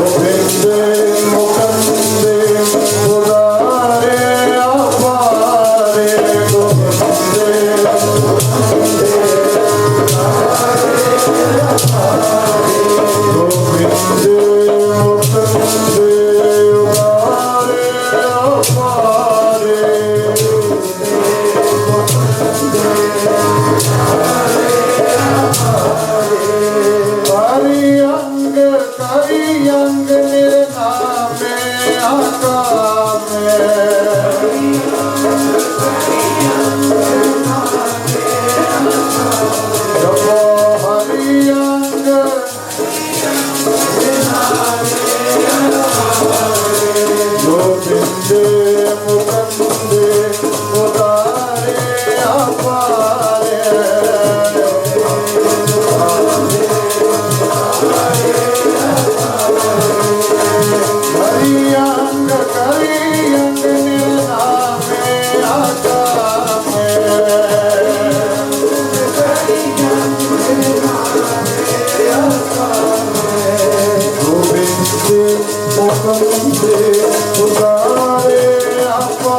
Depende বসন্তে উদারে আপা